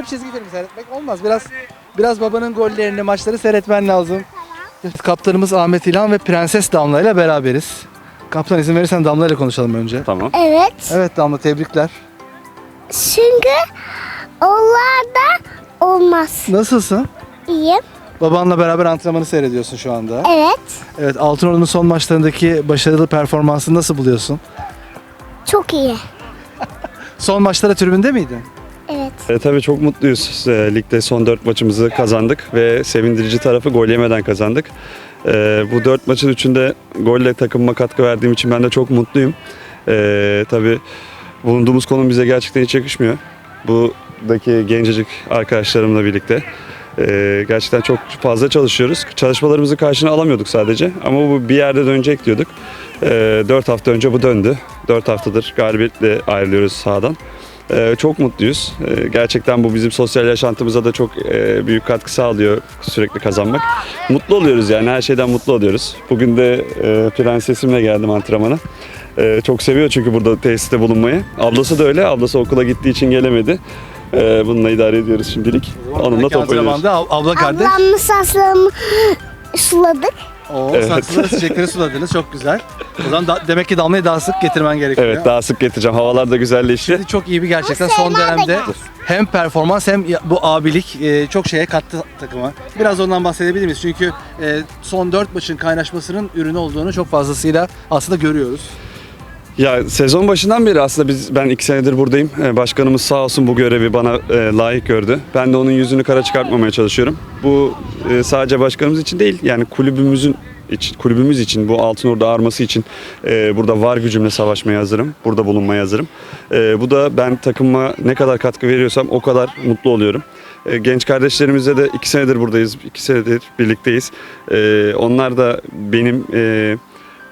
hep çizgi film seyretmek olmaz. Biraz biraz babanın gollerini, maçları seyretmen lazım. Kaptanımız Ahmet İlhan ve Prenses Damla ile beraberiz. Kaptan izin verirsen Damla ile konuşalım önce. Tamam. Evet. Evet Damla tebrikler. Çünkü onlar da olmaz. Nasılsın? İyiyim. Babanla beraber antrenmanı seyrediyorsun şu anda. Evet. Evet Altınordu'nun son maçlarındaki başarılı performansını nasıl buluyorsun? Çok iyi. Son maçlara tribünde miydin? Evet. E, tabii çok mutluyuz. E, ligde son 4 maçımızı kazandık ve sevindirici tarafı gol yemeden kazandık. E, bu 4 maçın üçünde golle takımıma katkı verdiğim için ben de çok mutluyum. E, tabii bulunduğumuz konum bize gerçekten hiç yakışmıyor. Buradaki gencecik arkadaşlarımla birlikte e, gerçekten çok fazla çalışıyoruz. Çalışmalarımızı karşına alamıyorduk sadece ama bu bir yerde dönecek diyorduk. E, 4 hafta önce bu döndü. 4 haftadır galibiyetle ayrılıyoruz sahadan. Ee, çok mutluyuz. Ee, gerçekten bu bizim sosyal yaşantımıza da çok e, büyük katkı sağlıyor sürekli kazanmak. Mutlu oluyoruz yani her şeyden mutlu oluyoruz. Bugün de e, prensesimle geldim antrenmana. Ee, çok seviyor çünkü burada tesiste bulunmayı. Ablası da öyle. Ablası okula gittiği için gelemedi. Ee, bununla idare ediyoruz şimdilik. Onunla top oynuyoruz. abla kardeş. Ablamla saçlarımı suladık. Oo, Evet. saksıları çiçekleri suladınız çok güzel. O zaman da- demek ki damlayı daha sık getirmen gerekiyor. Evet daha sık getireceğim. Havalar da güzelleşti. Şimdi çok iyi bir gerçekten son dönemde hem performans hem bu abilik e, çok şeye kattı takıma. Biraz ondan bahsedebilir miyiz? Çünkü e, son 4 maçın kaynaşmasının ürünü olduğunu çok fazlasıyla aslında görüyoruz. Ya sezon başından beri aslında biz ben iki senedir buradayım. Ee, Başkanımız sağ olsun bu görevi bana e, layık gördü. Ben de onun yüzünü kara çıkartmamaya çalışıyorum. Bu e, sadece başkanımız için değil yani kulübümüzün için, kulübümüz için bu Altınordu arması için e, burada var gücümle savaşmaya hazırım. Burada bulunmaya hazırım. E, bu da ben takıma ne kadar katkı veriyorsam o kadar mutlu oluyorum. E, genç kardeşlerimizle de iki senedir buradayız. iki senedir birlikteyiz. E, onlar da benim e,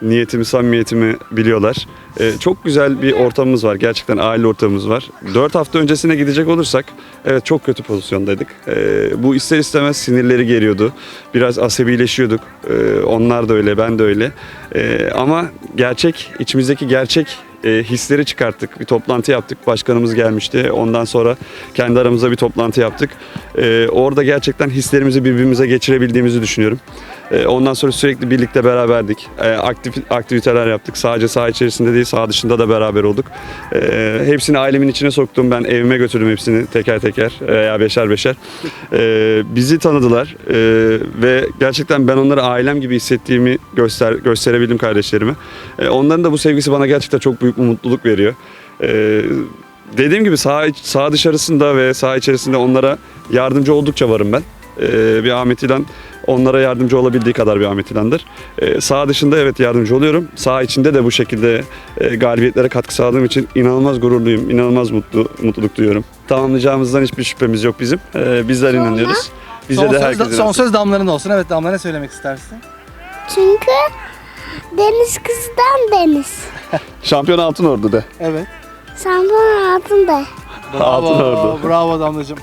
niyetimi, samimiyetimi biliyorlar. Ee, çok güzel bir ortamımız var. Gerçekten aile ortamımız var. 4 hafta öncesine gidecek olursak evet çok kötü pozisyondaydık. Ee, bu ister istemez sinirleri geriyordu. Biraz asabileşiyorduk. Ee, onlar da öyle, ben de öyle. Ee, ama gerçek, içimizdeki gerçek e, hisleri çıkarttık. Bir toplantı yaptık. Başkanımız gelmişti. Ondan sonra kendi aramızda bir toplantı yaptık. Ee, orada gerçekten hislerimizi birbirimize geçirebildiğimizi düşünüyorum. Ee, ondan sonra sürekli birlikte beraberdik. Ee, aktif aktiviteler yaptık. Sadece saha içerisinde değil, saha dışında da beraber olduk. Ee, hepsini ailemin içine soktum. Ben evime götürdüm hepsini teker teker veya beşer beşer. Bizi tanıdılar ve gerçekten ben onları ailem gibi hissettiğimi göster gösterebildim kardeşlerime. Onların da bu sevgisi bana gerçekten çok büyük bir mutluluk veriyor. Dediğim gibi iç- saha dışarısında ve saha içerisinde onlara yardımcı oldukça varım ben. Bir Ahmet İlhan onlara yardımcı olabildiği kadar bir Ahmet İlhan'dır. Ee, saha dışında evet yardımcı oluyorum. Saha içinde de bu şekilde e, galibiyetlere katkı sağladığım için inanılmaz gururluyum, inanılmaz mutlu mutluluk duyuyorum. Tamamlayacağımızdan hiçbir şüphemiz yok bizim. Ee, bizler Sonra? inanıyoruz. Bize son, de söz, herkesin son söz damların olsun. Evet Damla ne söylemek istersin? Çünkü deniz kızdan deniz. Şampiyon Altın Ordu de. Evet. Şampiyon altında. Bravo, Altın Ordu. bravo Damlacığım.